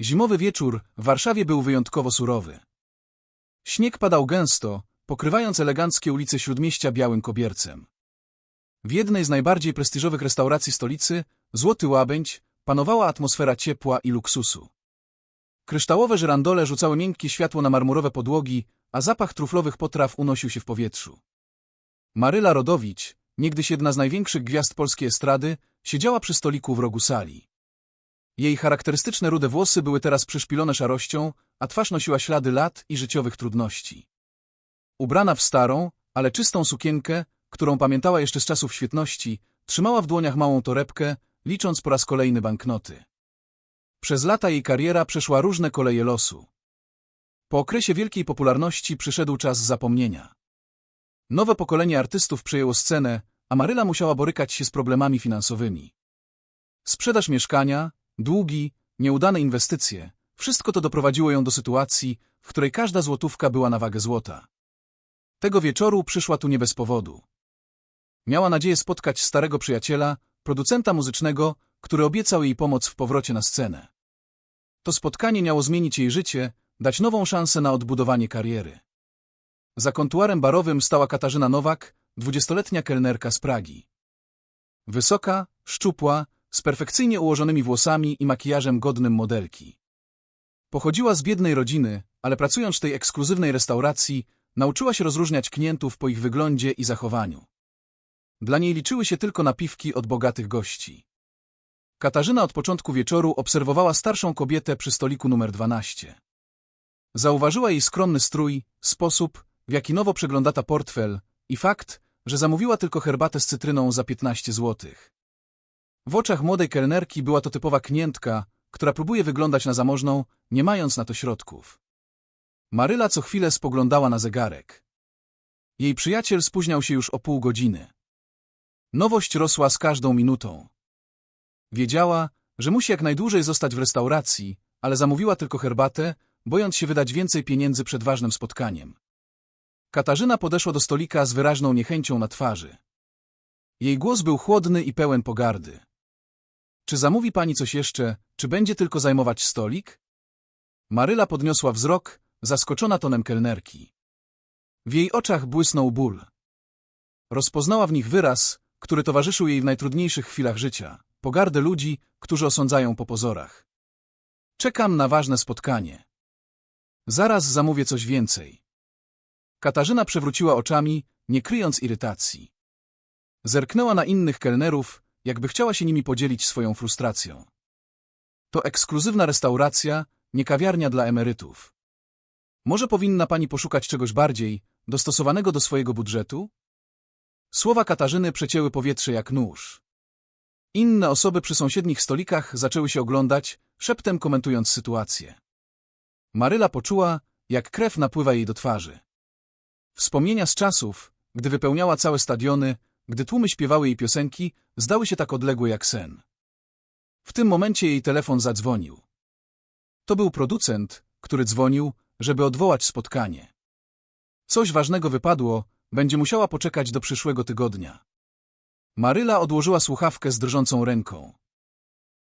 Zimowy wieczór w Warszawie był wyjątkowo surowy. Śnieg padał gęsto, pokrywając eleganckie ulice Śródmieścia białym kobiercem. W jednej z najbardziej prestiżowych restauracji stolicy, Złoty Łabędź, panowała atmosfera ciepła i luksusu. Kryształowe żyrandole rzucały miękkie światło na marmurowe podłogi, a zapach truflowych potraw unosił się w powietrzu. Maryla Rodowicz, niegdyś jedna z największych gwiazd polskiej estrady, siedziała przy stoliku w rogu sali. Jej charakterystyczne rude włosy były teraz przyszpilone szarością, a twarz nosiła ślady lat i życiowych trudności. Ubrana w starą, ale czystą sukienkę, którą pamiętała jeszcze z czasów świetności, trzymała w dłoniach małą torebkę, licząc po raz kolejny banknoty. Przez lata jej kariera przeszła różne koleje losu. Po okresie wielkiej popularności przyszedł czas zapomnienia. Nowe pokolenie artystów przejęło scenę, a Maryla musiała borykać się z problemami finansowymi. Sprzedaż mieszkania, długi, nieudane inwestycje, wszystko to doprowadziło ją do sytuacji, w której każda złotówka była na wagę złota. Tego wieczoru przyszła tu nie bez powodu. Miała nadzieję spotkać starego przyjaciela, producenta muzycznego, który obiecał jej pomoc w powrocie na scenę. To spotkanie miało zmienić jej życie, dać nową szansę na odbudowanie kariery. Za kontuarem barowym stała Katarzyna Nowak, dwudziestoletnia kelnerka z Pragi. Wysoka, szczupła, z perfekcyjnie ułożonymi włosami i makijażem godnym modelki. Pochodziła z biednej rodziny, ale pracując w tej ekskluzywnej restauracji, nauczyła się rozróżniać klientów po ich wyglądzie i zachowaniu. Dla niej liczyły się tylko napiwki od bogatych gości. Katarzyna od początku wieczoru obserwowała starszą kobietę przy stoliku numer 12. Zauważyła jej skromny strój, sposób, w jaki nowo przeglądata portfel i fakt, że zamówiła tylko herbatę z cytryną za 15 złotych. W oczach młodej kelnerki była to typowa klientka, która próbuje wyglądać na zamożną, nie mając na to środków. Maryla co chwilę spoglądała na zegarek. Jej przyjaciel spóźniał się już o pół godziny. Nowość rosła z każdą minutą. Wiedziała, że musi jak najdłużej zostać w restauracji, ale zamówiła tylko herbatę, bojąc się wydać więcej pieniędzy przed ważnym spotkaniem. Katarzyna podeszła do stolika z wyraźną niechęcią na twarzy. Jej głos był chłodny i pełen pogardy. Czy zamówi pani coś jeszcze, czy będzie tylko zajmować stolik? Maryla podniosła wzrok, zaskoczona tonem kelnerki. W jej oczach błysnął ból. Rozpoznała w nich wyraz, który towarzyszył jej w najtrudniejszych chwilach życia, pogardę ludzi, którzy osądzają po pozorach. Czekam na ważne spotkanie. Zaraz zamówię coś więcej. Katarzyna przewróciła oczami, nie kryjąc irytacji. Zerknęła na innych kelnerów, jakby chciała się nimi podzielić swoją frustracją. To ekskluzywna restauracja, nie kawiarnia dla emerytów. Może powinna pani poszukać czegoś bardziej, dostosowanego do swojego budżetu? Słowa Katarzyny przecięły powietrze jak nóż. Inne osoby przy sąsiednich stolikach zaczęły się oglądać, szeptem komentując sytuację. Maryla poczuła, jak krew napływa jej do twarzy. Wspomnienia z czasów, gdy wypełniała całe stadiony, gdy tłumy śpiewały jej piosenki, zdały się tak odległe jak sen. W tym momencie jej telefon zadzwonił. To był producent, który dzwonił, żeby odwołać spotkanie. Coś ważnego wypadło, będzie musiała poczekać do przyszłego tygodnia. Maryla odłożyła słuchawkę z drżącą ręką.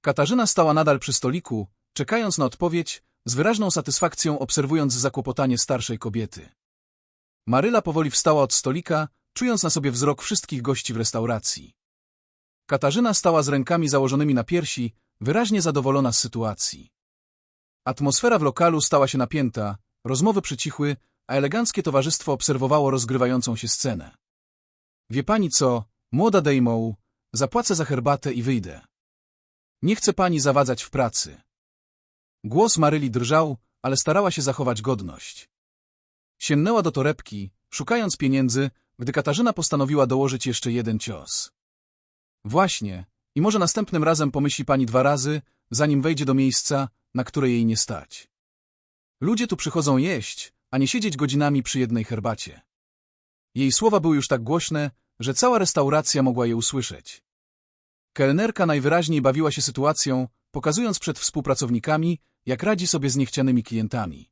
Katarzyna stała nadal przy stoliku, czekając na odpowiedź, z wyraźną satysfakcją obserwując zakłopotanie starszej kobiety. Maryla powoli wstała od stolika, czując na sobie wzrok wszystkich gości w restauracji. Katarzyna stała z rękami założonymi na piersi, wyraźnie zadowolona z sytuacji. Atmosfera w lokalu stała się napięta, rozmowy przycichły, a eleganckie towarzystwo obserwowało rozgrywającą się scenę. Wie pani co, młoda Dejmoł, zapłacę za herbatę i wyjdę. Nie chce pani zawadzać w pracy. Głos Maryli drżał, ale starała się zachować godność. Sięgnęła do torebki, szukając pieniędzy, gdy Katarzyna postanowiła dołożyć jeszcze jeden cios. Właśnie, i może następnym razem pomyśli pani dwa razy, zanim wejdzie do miejsca, na które jej nie stać. Ludzie tu przychodzą jeść, a nie siedzieć godzinami przy jednej herbacie. Jej słowa były już tak głośne, że cała restauracja mogła je usłyszeć. Kelnerka najwyraźniej bawiła się sytuacją, pokazując przed współpracownikami, jak radzi sobie z niechcianymi klientami.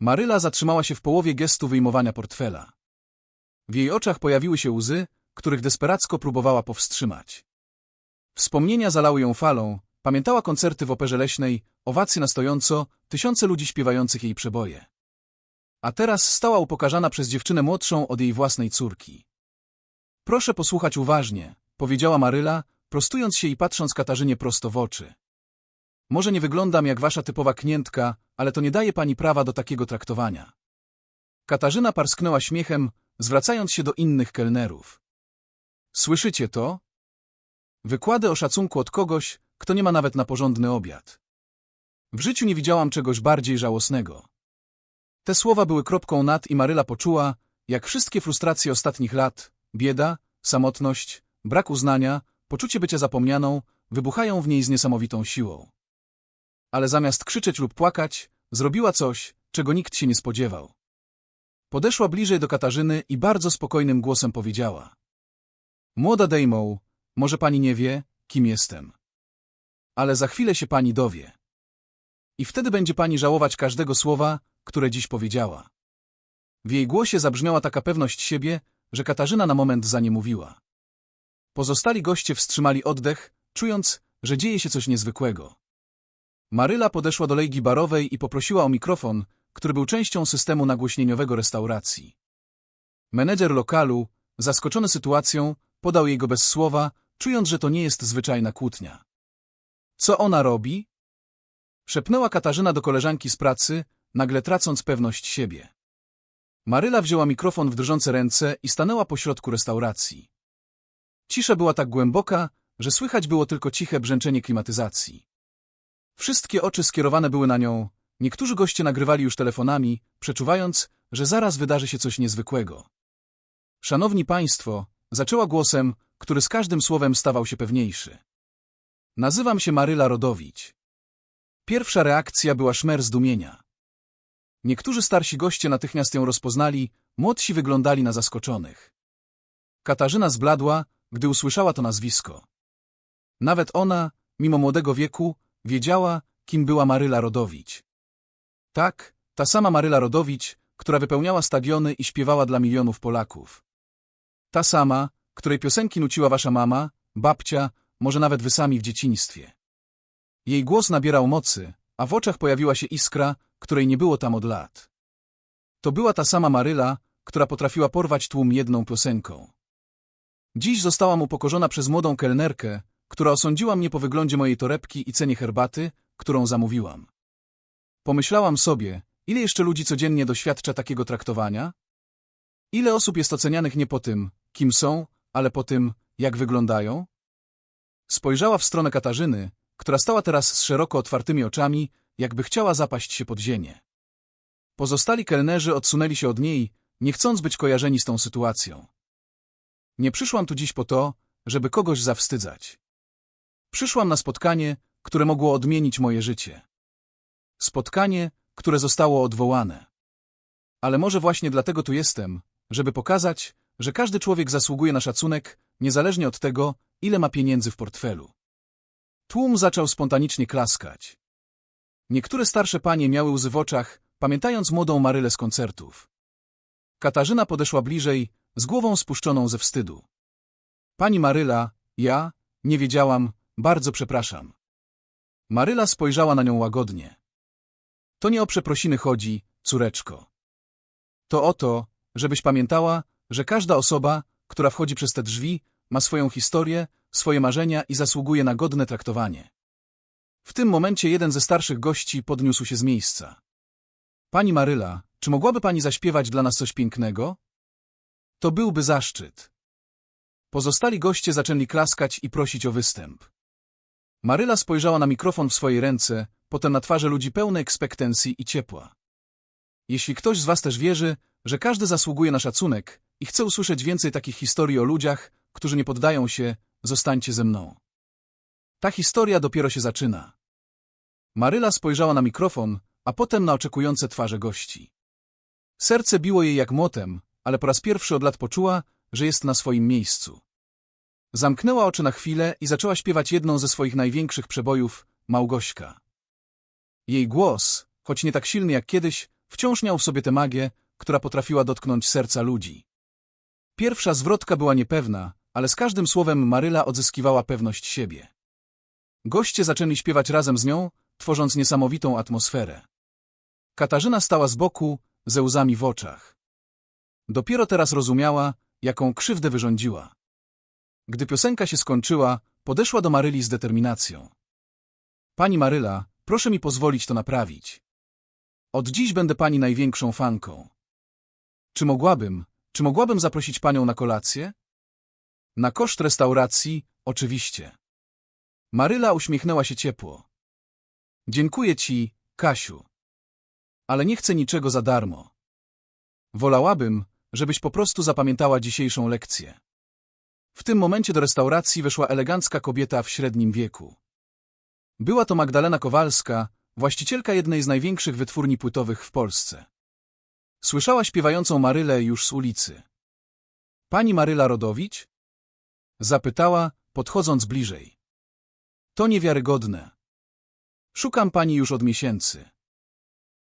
Maryla zatrzymała się w połowie gestu wyjmowania portfela. W jej oczach pojawiły się łzy, których desperacko próbowała powstrzymać. Wspomnienia zalały ją falą, pamiętała koncerty w operze leśnej, owacje na stojąco, tysiące ludzi śpiewających jej przeboje. A teraz stała upokarzana przez dziewczynę młodszą od jej własnej córki. Proszę posłuchać uważnie, powiedziała Maryla, prostując się i patrząc Katarzynie prosto w oczy. Może nie wyglądam jak wasza typowa klientka, ale to nie daje pani prawa do takiego traktowania. Katarzyna parsknęła śmiechem, zwracając się do innych kelnerów. Słyszycie to? Wykłady o szacunku od kogoś, kto nie ma nawet na porządny obiad. W życiu nie widziałam czegoś bardziej żałosnego. Te słowa były kropką nad i Maryla poczuła, jak wszystkie frustracje ostatnich lat, bieda, samotność, brak uznania, poczucie bycia zapomnianą, wybuchają w niej z niesamowitą siłą. Ale zamiast krzyczeć lub płakać, zrobiła coś, czego nikt się nie spodziewał. Podeszła bliżej do Katarzyny i bardzo spokojnym głosem powiedziała. Młoda Dejmoł, może pani nie wie, kim jestem. Ale za chwilę się pani dowie. I wtedy będzie pani żałować każdego słowa, które dziś powiedziała. W jej głosie zabrzmiała taka pewność siebie, że Katarzyna na moment za nie mówiła. Pozostali goście wstrzymali oddech, czując, że dzieje się coś niezwykłego. Maryla podeszła do lejgi barowej i poprosiła o mikrofon, który był częścią systemu nagłośnieniowego restauracji. Menedżer lokalu, zaskoczony sytuacją, podał jej go bez słowa, czując, że to nie jest zwyczajna kłótnia. Co ona robi? Szepnęła Katarzyna do koleżanki z pracy, nagle tracąc pewność siebie. Maryla wzięła mikrofon w drżące ręce i stanęła pośrodku restauracji. Cisza była tak głęboka, że słychać było tylko ciche brzęczenie klimatyzacji. Wszystkie oczy skierowane były na nią, niektórzy goście nagrywali już telefonami, przeczuwając, że zaraz wydarzy się coś niezwykłego. Szanowni Państwo, zaczęła głosem, który z każdym słowem stawał się pewniejszy. Nazywam się Maryla Rodowicz. Pierwsza reakcja była szmer zdumienia. Niektórzy starsi goście natychmiast ją rozpoznali, młodsi wyglądali na zaskoczonych. Katarzyna zbladła, gdy usłyszała to nazwisko. Nawet ona, mimo młodego wieku, wiedziała, kim była Maryla Rodowicz. Tak, ta sama Maryla Rodowicz, która wypełniała stadiony i śpiewała dla milionów Polaków. Ta sama, której piosenki nuciła wasza mama, babcia, może nawet wy sami w dzieciństwie. Jej głos nabierał mocy, a w oczach pojawiła się iskra, której nie było tam od lat. To była ta sama Maryla, która potrafiła porwać tłum jedną piosenką. Dziś zostałam upokorzona przez młodą kelnerkę, która osądziła mnie po wyglądzie mojej torebki i cenie herbaty, którą zamówiłam. Pomyślałam sobie, ile jeszcze ludzi codziennie doświadcza takiego traktowania? Ile osób jest ocenianych nie po tym, kim są, ale po tym, jak wyglądają? Spojrzała w stronę Katarzyny, która stała teraz z szeroko otwartymi oczami, jakby chciała zapaść się pod ziemię. Pozostali kelnerzy odsunęli się od niej, nie chcąc być kojarzeni z tą sytuacją. Nie przyszłam tu dziś po to, żeby kogoś zawstydzać. Przyszłam na spotkanie, które mogło odmienić moje życie. Spotkanie, które zostało odwołane. Ale może właśnie dlatego tu jestem, żeby pokazać, że każdy człowiek zasługuje na szacunek, niezależnie od tego, ile ma pieniędzy w portfelu. Tłum zaczął spontanicznie klaskać. Niektóre starsze panie miały łzy w oczach, pamiętając młodą Marylę z koncertów. Katarzyna podeszła bliżej, z głową spuszczoną ze wstydu. Pani Maryla, ja, nie wiedziałam, bardzo przepraszam. Maryla spojrzała na nią łagodnie. To nie o przeprosiny chodzi, córeczko. To o to, żebyś pamiętała, że każda osoba, która wchodzi przez te drzwi, ma swoją historię, swoje marzenia i zasługuje na godne traktowanie. W tym momencie jeden ze starszych gości podniósł się z miejsca. Pani Maryla, czy mogłaby pani zaśpiewać dla nas coś pięknego? To byłby zaszczyt. Pozostali goście zaczęli klaskać i prosić o występ. Maryla spojrzała na mikrofon w swojej ręce, potem na twarze ludzi pełne ekspektencji i ciepła. Jeśli ktoś z was też wierzy, że każdy zasługuje na szacunek i chce usłyszeć więcej takich historii o ludziach, którzy nie poddają się, zostańcie ze mną. Ta historia dopiero się zaczyna. Maryla spojrzała na mikrofon, a potem na oczekujące twarze gości. Serce biło jej jak młotem, ale po raz pierwszy od lat poczuła, że jest na swoim miejscu. Zamknęła oczy na chwilę i zaczęła śpiewać jedną ze swoich największych przebojów, Małgośka. Jej głos, choć nie tak silny jak kiedyś, wciąż miał w sobie tę magię, która potrafiła dotknąć serca ludzi. Pierwsza zwrotka była niepewna, ale z każdym słowem Maryla odzyskiwała pewność siebie. Goście zaczęli śpiewać razem z nią, tworząc niesamowitą atmosferę. Katarzyna stała z boku, ze łzami w oczach. Dopiero teraz rozumiała, jaką krzywdę wyrządziła. Gdy piosenka się skończyła, podeszła do Maryli z determinacją. Pani Maryla, proszę mi pozwolić to naprawić. Od dziś będę pani największą fanką. Czy mogłabym, czy mogłabym zaprosić panią na kolację? Na koszt restauracji, oczywiście. Maryla uśmiechnęła się ciepło. Dziękuję ci, Kasiu. Ale nie chcę niczego za darmo. Wolałabym, żebyś po prostu zapamiętała dzisiejszą lekcję. W tym momencie do restauracji weszła elegancka kobieta w średnim wieku. Była to Magdalena Kowalska, właścicielka jednej z największych wytwórni płytowych w Polsce. Słyszała śpiewającą Marylę już z ulicy. Pani Maryla Rodowicz? Zapytała, podchodząc bliżej. To niewiarygodne. Szukam pani już od miesięcy.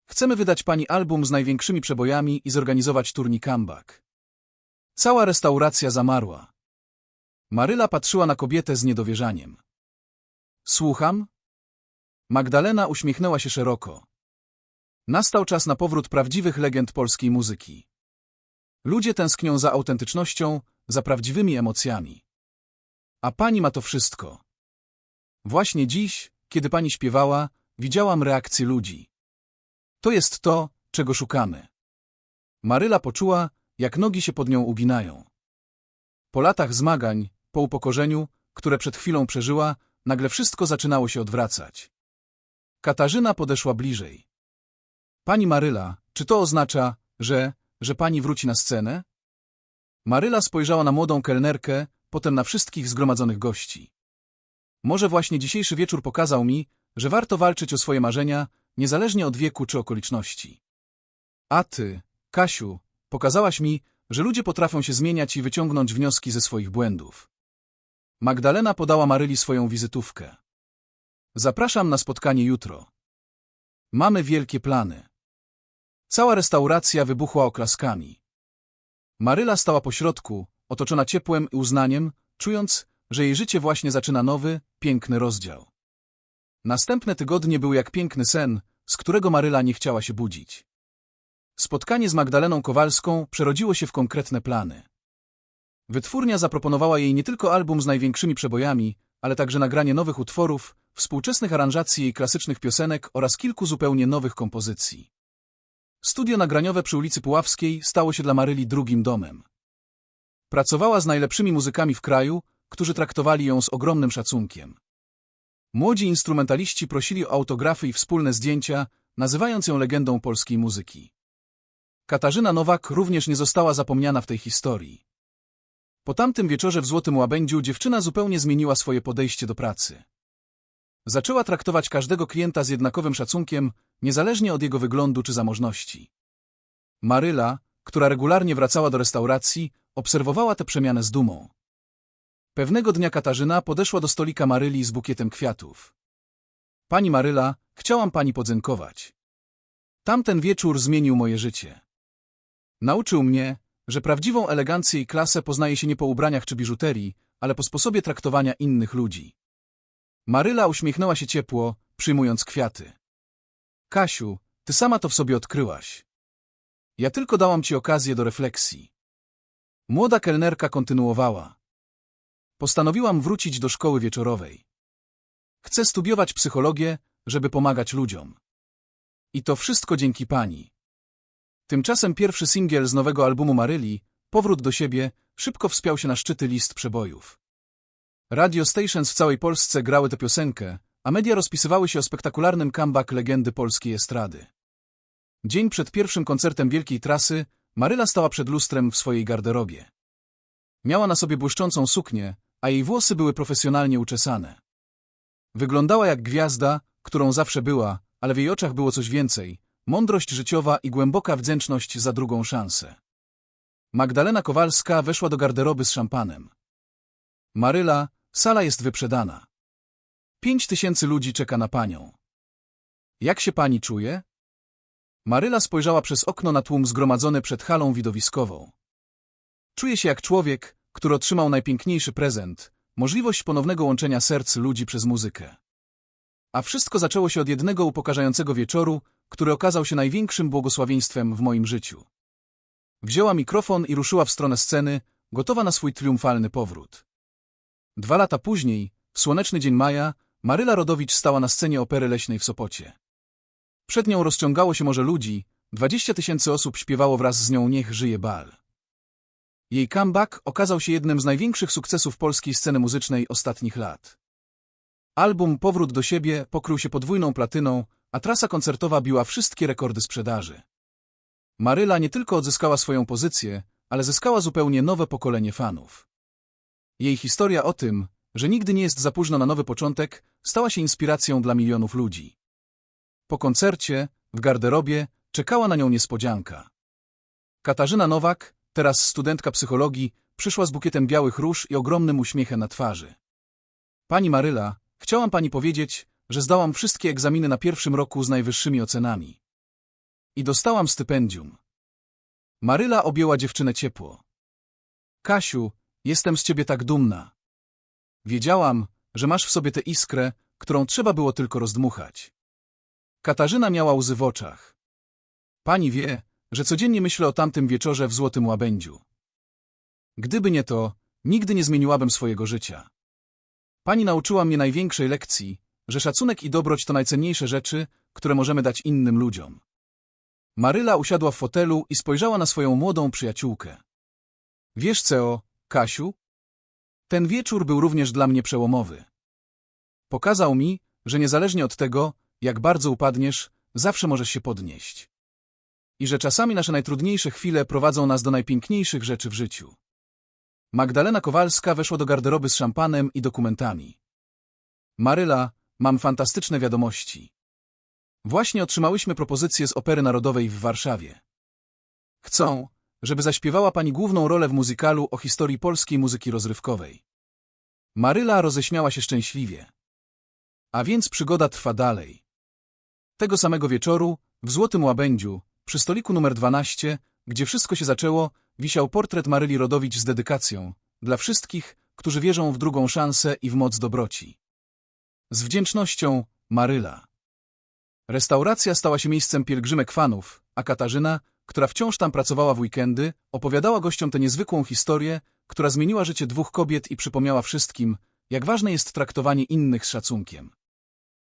Chcemy wydać pani album z największymi przebojami i zorganizować turni comeback. Cała restauracja zamarła. Maryla patrzyła na kobietę z niedowierzaniem. Słucham? Magdalena uśmiechnęła się szeroko. Nastał czas na powrót prawdziwych legend polskiej muzyki. Ludzie tęsknią za autentycznością, za prawdziwymi emocjami. A pani ma to wszystko. Właśnie dziś, kiedy pani śpiewała, widziałam reakcję ludzi. To jest to, czego szukamy. Maryla poczuła, jak nogi się pod nią uginają. Po latach zmagań, po upokorzeniu, które przed chwilą przeżyła, nagle wszystko zaczynało się odwracać. Katarzyna podeszła bliżej. Pani Maryla, czy to oznacza, że, że pani wróci na scenę? Maryla spojrzała na młodą kelnerkę, potem na wszystkich zgromadzonych gości. Może właśnie dzisiejszy wieczór pokazał mi, że warto walczyć o swoje marzenia, niezależnie od wieku czy okoliczności. A ty, Kasiu, pokazałaś mi, że ludzie potrafią się zmieniać i wyciągnąć wnioski ze swoich błędów. Magdalena podała Maryli swoją wizytówkę. Zapraszam na spotkanie jutro. Mamy wielkie plany. Cała restauracja wybuchła oklaskami. Maryla stała pośrodku, otoczona ciepłem i uznaniem, czując, że jej życie właśnie zaczyna nowy, piękny rozdział. Następne tygodnie były jak piękny sen, z którego Maryla nie chciała się budzić. Spotkanie z Magdaleną Kowalską przerodziło się w konkretne plany. Wytwórnia zaproponowała jej nie tylko album z największymi przebojami, ale także nagranie nowych utworów, współczesnych aranżacji jej klasycznych piosenek oraz kilku zupełnie nowych kompozycji. Studio nagraniowe przy ulicy Puławskiej stało się dla Maryli drugim domem. Pracowała z najlepszymi muzykami w kraju, którzy traktowali ją z ogromnym szacunkiem. Młodzi instrumentaliści prosili o autografy i wspólne zdjęcia, nazywając ją legendą polskiej muzyki. Katarzyna Nowak również nie została zapomniana w tej historii. Po tamtym wieczorze w Złotym Łabędziu dziewczyna zupełnie zmieniła swoje podejście do pracy. Zaczęła traktować każdego klienta z jednakowym szacunkiem, niezależnie od jego wyglądu czy zamożności. Maryla, która regularnie wracała do restauracji, obserwowała tę przemianę z dumą. Pewnego dnia Katarzyna podeszła do stolika Maryli z bukietem kwiatów. Pani Maryla, chciałam pani podziękować. Tamten wieczór zmienił moje życie. Nauczył mnie, że prawdziwą elegancję i klasę poznaje się nie po ubraniach czy biżuterii, ale po sposobie traktowania innych ludzi. Maryla uśmiechnęła się ciepło, przyjmując kwiaty. Kasiu, ty sama to w sobie odkryłaś. Ja tylko dałam ci okazję do refleksji. Młoda kelnerka kontynuowała. Postanowiłam wrócić do szkoły wieczorowej. Chcę studiować psychologię, żeby pomagać ludziom. I to wszystko dzięki pani. Tymczasem pierwszy singiel z nowego albumu Maryli, Powrót do siebie, szybko wspiął się na szczyty list przebojów. Radio stations w całej Polsce grały tę piosenkę, a media rozpisywały się o spektakularnym comeback legendy polskiej estrady. Dzień przed pierwszym koncertem Wielkiej Trasy Maryla stała przed lustrem w swojej garderobie. Miała na sobie błyszczącą suknię, a jej włosy były profesjonalnie uczesane. Wyglądała jak gwiazda, którą zawsze była, ale w jej oczach było coś więcej, mądrość życiowa i głęboka wdzięczność za drugą szansę. Magdalena Kowalska weszła do garderoby z szampanem. Maryla, sala jest wyprzedana. Pięć tysięcy ludzi czeka na panią. Jak się pani czuje? Maryla spojrzała przez okno na tłum zgromadzony przed halą widowiskową. Czuję się jak człowiek, który otrzymał najpiękniejszy prezent, możliwość ponownego łączenia serc ludzi przez muzykę. A wszystko zaczęło się od jednego upokarzającego wieczoru, który okazał się największym błogosławieństwem w moim życiu. Wzięła mikrofon i ruszyła w stronę sceny, gotowa na swój triumfalny powrót. Dwa lata później, w słoneczny dzień maja, Maryla Rodowicz stała na scenie Opery Leśnej w Sopocie. Przed nią rozciągało się morze ludzi, dwadzieścia tysięcy osób śpiewało wraz z nią Niech żyje bal. Jej comeback okazał się jednym z największych sukcesów polskiej sceny muzycznej ostatnich lat. Album Powrót do siebie pokrył się podwójną platyną, a trasa koncertowa biła wszystkie rekordy sprzedaży. Maryla nie tylko odzyskała swoją pozycję, ale zyskała zupełnie nowe pokolenie fanów. Jej historia o tym, że nigdy nie jest za późno na nowy początek, stała się inspiracją dla milionów ludzi. Po koncercie, w garderobie, czekała na nią niespodzianka. Katarzyna Nowak, teraz studentka psychologii, przyszła z bukietem białych róż i ogromnym uśmiechem na twarzy. Pani Maryla, chciałam pani powiedzieć, że zdałam wszystkie egzaminy na pierwszym roku z najwyższymi ocenami. I dostałam stypendium. Maryla objęła dziewczynę ciepło. Kasiu, jestem z ciebie tak dumna. Wiedziałam, że masz w sobie tę iskrę, którą trzeba było tylko rozdmuchać. Katarzyna miała łzy w oczach. Pani wie, że codziennie myślę o tamtym wieczorze w Złotym Łabędziu. Gdyby nie to, nigdy nie zmieniłabym swojego życia. Pani nauczyła mnie największej lekcji, że szacunek i dobroć to najcenniejsze rzeczy, które możemy dać innym ludziom. Maryla usiadła w fotelu i spojrzała na swoją młodą przyjaciółkę. Wiesz co, Kasiu? Ten wieczór był również dla mnie przełomowy. Pokazał mi, że niezależnie od tego, jak bardzo upadniesz, zawsze możesz się podnieść. I że czasami nasze najtrudniejsze chwile prowadzą nas do najpiękniejszych rzeczy w życiu. Magdalena Kowalska weszła do garderoby z szampanem i dokumentami. Maryla, mam fantastyczne wiadomości. Właśnie otrzymałyśmy propozycję z Opery Narodowej w Warszawie. Chcą, żeby zaśpiewała pani główną rolę w muzykalu o historii polskiej muzyki rozrywkowej. Maryla roześmiała się szczęśliwie. A więc przygoda trwa dalej. Tego samego wieczoru, w Złotym Łabędziu, przy stoliku numer 12, gdzie wszystko się zaczęło, wisiał portret Maryli Rodowicz z dedykacją dla wszystkich, którzy wierzą w drugą szansę i w moc dobroci. Z wdzięcznością, Maryla. Restauracja stała się miejscem pielgrzymek fanów, a Katarzyna, która wciąż tam pracowała w weekendy, opowiadała gościom tę niezwykłą historię, która zmieniła życie dwóch kobiet i przypomniała wszystkim, jak ważne jest traktowanie innych z szacunkiem.